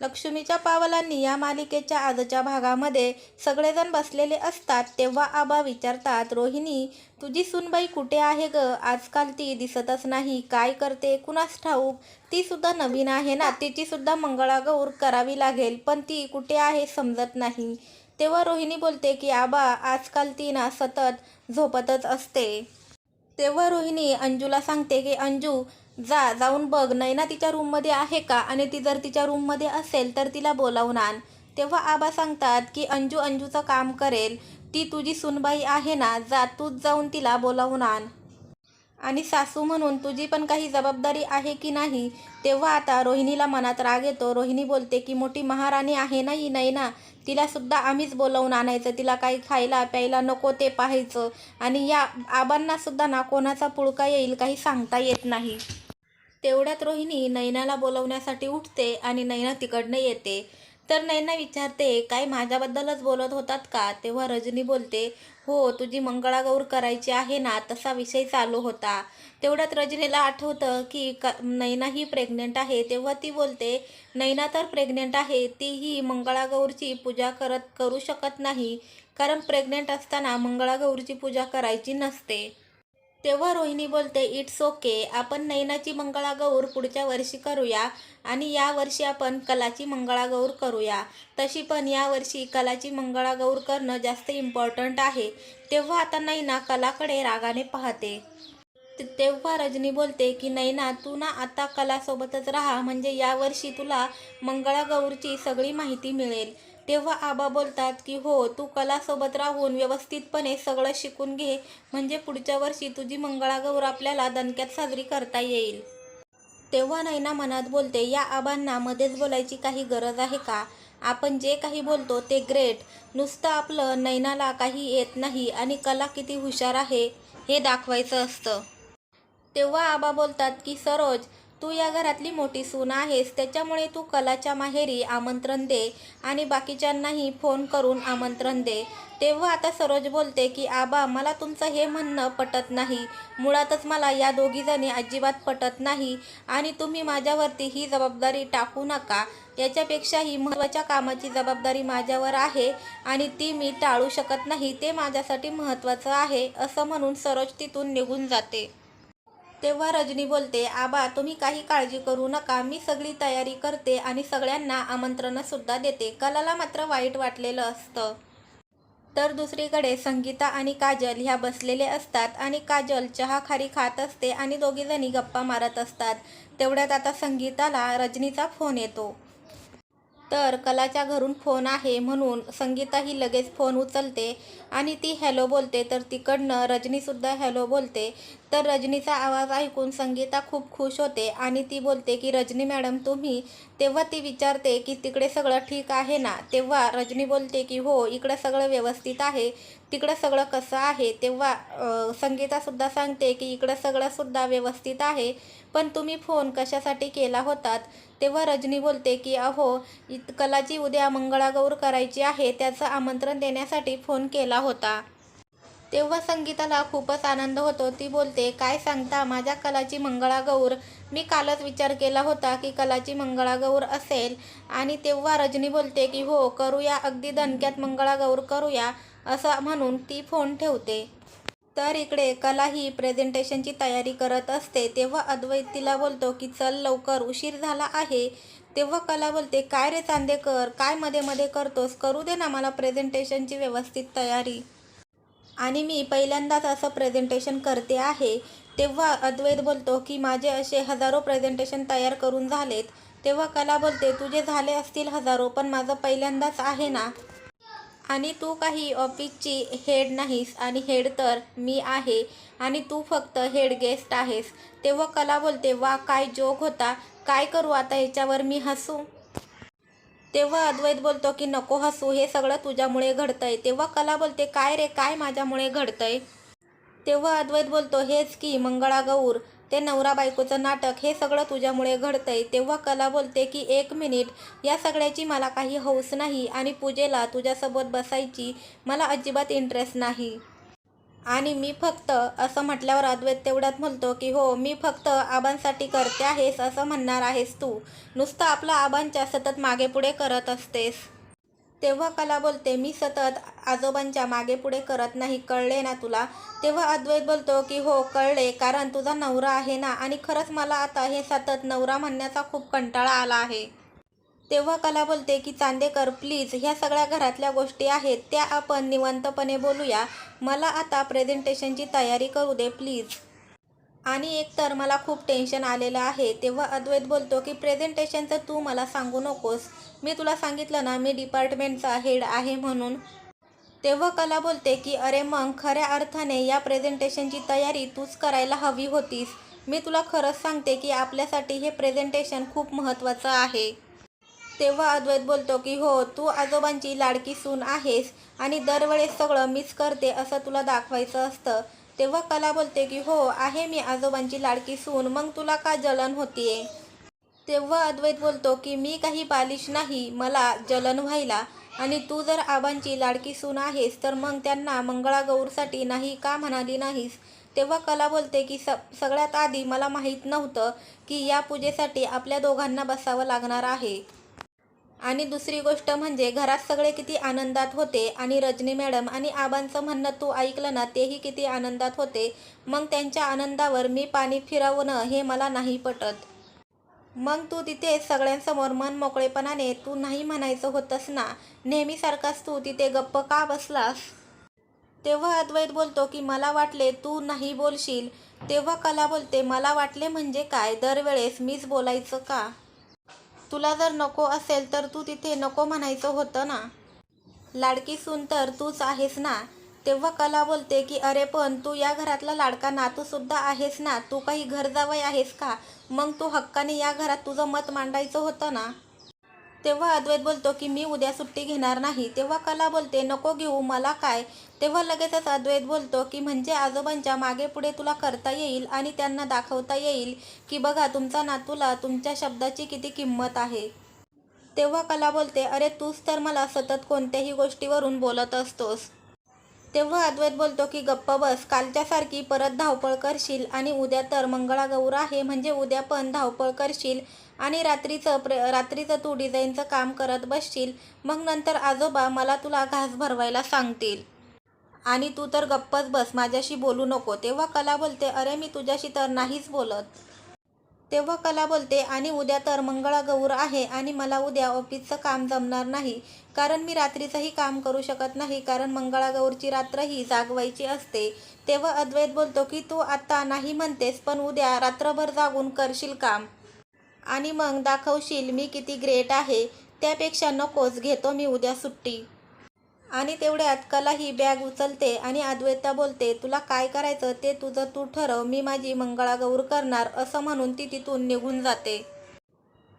लक्ष्मीच्या पावलांनी या मालिकेच्या आजच्या भागामध्ये सगळेजण बसलेले असतात तेव्हा आबा विचारतात रोहिणी तुझी सुनबाई कुठे आहे ग? आजकाल ती दिसतच नाही. काय करते? कुणास ठाऊक? ती सुद्धा नवीन आहे ना. तिची सुद्धा मंगळागौर करावी लागेल पण ती कुठे आहे समजत नाही. तेव्हा रोहिणी बोलते की आबा आजकाल ती ना सतत झोपतच असते. तेव्हा रोहिणी अंजूला सांगते की अंजू जा जाऊन बघ नैना तिच्या रूममध्ये आहे का? आणि ती जर तिच्या रूममध्ये असेल तर तिला बोलावून आण. तेव्हा आबा सांगतात की अंजू अंजूचं काम करेल. ती तुझी सुनबाई आहे ना जा तूच जाऊन तिला बोलावून आण. आणि सासू म्हणून तुझी पण काही जबाबदारी आहे की नाही? तेव्हा आता रोहिणीला मनात राग येतो. रोहिणी बोलते की मोठी महाराणी आहे ना ही नाही ना तिलासुद्धा आम्हीच बोलावून आणायचं. तिला काही खायला प्यायला नको ते पाहायचं. आणि या आबांनासुद्धा ना कोणाचा पुळका येईल काही सांगता येत नाही. तेवढ्यात रोहिणी नैनाला बोलवण्यासाठी उठते आणि नैना तिकडनं येते. तर नैना विचारते काय माझ्याबद्दलच बोलत होतात का? तेव्हा रजनी बोलते हो तुझी मंगळागौर करायची आहे ना तसा विषय चालू होता. तेवढ्यात रजनीला आठवतं की क नैना ही प्रेग्नेंट आहे. तेव्हा ती बोलते नैना तर प्रेग्नेंट आहे ती ही मंगळागौरची पूजा करत करू शकत नाही. कारण प्रेग्नेंट असताना मंगळागौरची पूजा करायची नसते. तेव्हा रोहिणी बोलते इट्स ओके आपण नैनाची मंगळागौर पुढच्या वर्षी करूया आणि या वर्षी आपण कलाची मंगळागौर करूया. तशी पण या वर्षी कलाची मंगळागौर करणं जास्त इम्पॉर्टंट आहे. तेव्हा आता नैना कलाकडे रागाने पाहते. तेव्हा रजनी बोलते की नैना तू ना आता कलासोबतच राहा. म्हणजे यावर्षी तुला मंगळागौरची सगळी माहिती मिळेल. तेव्हा आबा बोलतात की हो तू कलासोबत राहून व्यवस्थितपणे सगळं शिकून घे. म्हणजे पुढच्या वर्षी तुझी मंगळागौर आपल्याला दणक्यात साजरी करता येईल. तेव्हा नैना मनात बोलते या आबांना मध्येच बोलायची काही गरज आहे का? आपण जे काही बोलतो ते ग्रेट. नुसतं आपलं नैनाला काही येत नाही आणि कला किती हुशार आहे हे दाखवायचं असतं. तेव्हा आबा बोलतात की सरोज तू या घरातली मोठी सून आहेस त्याच्यामुळे तू कलाच्या माहेरी आमंत्रण दे आणि बाकीच्यांनाही फोन करून आमंत्रण दे. तेव्हा आता सरोज बोलते की आबा मला तुमचं हे म्हणणं पटत नाही. मुळातच मला या दोघीजणी अजिबात पटत नाही आणि तुम्ही माझ्यावरती ही जबाबदारी टाकू नका. याच्यापेक्षाही महत्त्वाच्या कामाची जबाबदारी माझ्यावर आहे आणि ती मी टाळू शकत नाही. ते माझ्यासाठी महत्त्वाचं आहे असं म्हणून सरोज तिथून निघून जाते. तेव्हा रजनी बोलते आबा तुम्ही काही काळजी करू नका. मी सगळी तयारी करते आणि सगळ्यांना आमंत्रणंसुद्धा देते. कलाला मात्र वाईट वाटलेलं असतं. तर दुसरीकडे संगीता आणि काजल ह्या बसलेले असतात आणि काजल चहा खारी खात असते आणि दोघीजणी गप्पा मारत असतात. तेवढ्यात आता संगीताला रजनीचा फोन येतो. तर कलाच्या घरून फोन आहे म्हणून संगीता ही लगेच फोन उचलते आणि ती हॅलो बोलते. तर तिकडनं रजनीसुद्धा हॅलो बोलते. तर रजनीचा आवाज ऐकून संगीता खूप खुश होते आणि ती बोलते की रजनी मॅडम तुम्ही तेव्हा ती विचारते की तिकडे सगळं ठीक आहे ना? तेव्हा रजनी बोलते की हो इकडं सगळं व्यवस्थित आहे. तिकडं सगळं कसं आहे? तेव्हा संगीतासुद्धा सांगते की इकडं सगळंसुद्धा व्यवस्थित आहे पण तुम्ही फोन कशासाठी केला होतात? तेव्हा रजनी बोलते की अहो कलाची उद्या मंगळागौर करायची आहे. त्याचं आमंत्रण देण्यासाठी फोन केला होता. तेव्हा संगीताला खूपच आनंद होतो. ती बोलते काय सांगता माझ्या कलाची मंगळागौर. मी कालच विचार केला होता की कलाची मंगळागौर असेल. आणि तेव्हा रजनी बोलते की हो करूया अगदी दणक्यात मंगळागौर करूया असं म्हणून ती फोन ठेवते. तर इकडे कला ही प्रेझेंटेशनची तयारी करत असते. तेव्हा अद्वैत तिला बोलतो की चल लवकर उशीर झाला आहे. तेव्हा कला बोलते काय रे चांदेकर काय मध्ये मध्ये करतोस? करू दे ना मला प्रेझेंटेशनची व्यवस्थित तयारी. आणि मी पहिल्यांदाच असं प्रेझेंटेशन करते आहे तेव्हा अद्वैत बोलतो की माझे असे हजारो प्रेझेंटेशन तयार करून झालेत. तेव्हा कला बोलते तुझे झाले असतील हजारो पण माझं पहिल्यांदाच आहे ना? आणि तू काही ऑफिसची हेड नाहीस आणि हेड तर मी आहे आणि तू फक्त हेड गेस्ट आहेस. तेव्हा कला बोलते वा काय जोक होता. काय करू आता ह्याच्यावर मी हसू? तेव्हा अद्वैत बोलतो की नको हसू हे सगळं तुझ्यामुळे घडतंय. तेव्हा कला बोलते काय रे काय माझ्यामुळे घडतंय? तेव्हा अद्वैत बोलतो हेच की मंगळा गौर ते नवरा बायकोचं नाटक हे सगळं तुझ्यामुळे घडतंय. तेव्हा कला बोलते की एक मिनिट या सगळ्याची मला काही हौस नाही आणि पूजेला तुझ्यासोबत बसायची मला अजिबात इंटरेस्ट नाही. आणि मी फक्त असं म्हटल्यावर अद्वैत तेवढ्यात म्हणतो की हो मी फक्त आबांसाठी करते आहेस असं म्हणणार आहेस तू. नुसतं आपला आबांच्या सतत मागे पुढे करत असतेस. तेव्हा कला बोलते मी सतत आजोबांच्या मागे पुढे करत नाही कळले ना तुला? तेव्हा अद्वैत बोलतो की हो कळले कारण तुझा नवरा आहे ना आणि खरंच मला आता हे सतत नवरा म्हणण्याचा खूप कंटाळा आला आहे. तेव्हा कला बोलते की चांदेकर प्लीज ह्या सगळ्या घरातल्या गोष्टी आहेत त्या आपण निवंतपणे बोलूया. मला आता प्रेझेंटेशनची तयारी करू दे प्लीज आणि एकतर मला खूप टेन्शन आलेलं आहे. तेव्हा अद्वैत बोलतो की प्रेझेंटेशनचं तू मला सांगू नकोस. मी तुला सांगितलं ना मी डिपार्टमेंटचा हेड आहे म्हणून. तेव्हा कला बोलते की अरे मग खऱ्या अर्थाने या प्रेझेंटेशनची तयारी तूच करायला हवी होतीस. मी तुला खरंच सांगते की आपल्यासाठी हे प्रेझेंटेशन खूप महत्त्वाचं आहे. तेव्हा अद्वैत बोलतो की हो तू आजोबांची लाडकी सून आहेस आणि दरवेळेस सगळं मीच करते असं तुला दाखवायचं असतं. तेव्हा कला बोलते की हो आहे मी आजोबांची लाडकी सून मग तुला का जलन होतीये? तेव्हा अद्वैत बोलतो की मी काही बालिश नाही मला जलन व्हायला. आणि तू जर आबांची लाडकी सून आहेस तर मग त्यांना मंगळागौरसाठी नाही का म्हणाली नाहीस? तेव्हा कला बोलते की स सगळ्यात आधी मला माहीत नव्हतं की या पूजेसाठी आपल्या दोघांना बसावं लागणार आहे. आणि दुसरी गोष्ट म्हणजे घरात सगळे किती आनंदात होते आणि रजनी मॅडम आणि आबांचं म्हणणं तू ऐकलं ना तेही किती आनंदात होते. मग त्यांच्या आनंदावर मी पाणी फिरवणं हे मला नाही पटत. मग तू तिथे सगळ्यांसमोर मन मोकळेपणाने तू नाही म्हणायचं होतंस ना? नेहमीसारखाच तू तिथे गप्प का बसलास? तेव्हा अद्वैत बोलतो की मला वाटले तू नाही बोलशील. तेव्हा कला बोलते मला वाटले म्हणजे काय? दरवेळेस मीच बोलायचं का? तुला जर नको असेल तर तू तिथे नको म्हणायचं होतं ना. लाडकी सून तर तूच आहेस ना. तेव्हा कला बोलते की अरे पण तू या घरातला लाडका नातूसुद्धा आहेस ना. तू काही घर जावई आहेस का? मग तू हक्काने या घरात तुझं मत मांडायचं होतं ना. तेव्हा अद्वैत बोलतो की मी उद्या सुट्टी घेणार नाही. तेव्हा कला बोलते नको घेऊ मला काय? तेव्हा लगेचच अद्वैत बोलतो की म्हणजे आजोबांच्या मागे पुढे तुला करता येईल आणि त्यांना दाखवता येईल की बघा तुमचा नातूला तुमच्या शब्दाची किती किंमत आहे. तेव्हा कला बोलते अरे तूच तर मला सतत कोणत्याही गोष्टीवरून बोलत असतोस. तेव्हा अद्वैत बोलतो की गप्प बस कालच्यासारखी परत धावपळ करशील आणि उद्या तर मंगळागौर आहे म्हणजे उद्या पण धावपळ करशील आणि रात्रीचं प्रे रात्रीचं तू डिझाईनचं काम करत बसशील मग नंतर आजोबा मला तुला घास भरवायला सांगतील. आणि तू तर गप्पच बस माझ्याशी बोलू नको. तेव्हा कला बोलते अरे मी तुझ्याशी तर नाहीच बोलत. तेव्हा कला बोलते आणि उद्या तर मंगळागौर आहे आणि मला उद्या ऑफिसचं काम जमणार नाही. कारण मी रात्रीचंही काम करू शकत नाही कारण मंगळागौरची रात्रही जागवायची असते. तेव्हा अद्वैत बोलतो की तू आत्ता नाही म्हणतेस पण उद्या रात्रभर जागून करशील काम. आणि मग दाखवशील मी किती ग्रेट आहे. त्यापेक्षा नकोच घेतो मी उद्या सुट्टी. आणि तेवढ्यात कला ही बॅग उचलते आणि अद्वैता बोलते तुला काय करायचं? ते तुझं तू ठरव. मी माझी मंगळागौर करणार. असं म्हणून ती तिथून निघून जाते.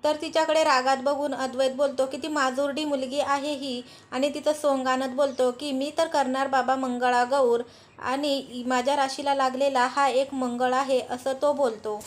तर तिच्याकडे रागात बघून अद्वैत बोलतो की ती माजुरडी मुलगी आहे ही. आणि तिचं सोंग आणत बोलतो की मी तर करणार बाबा मंगळागौर आणि माझ्या राशीला लागलेला हा एक मंगळ आहे असं तो बोलतो.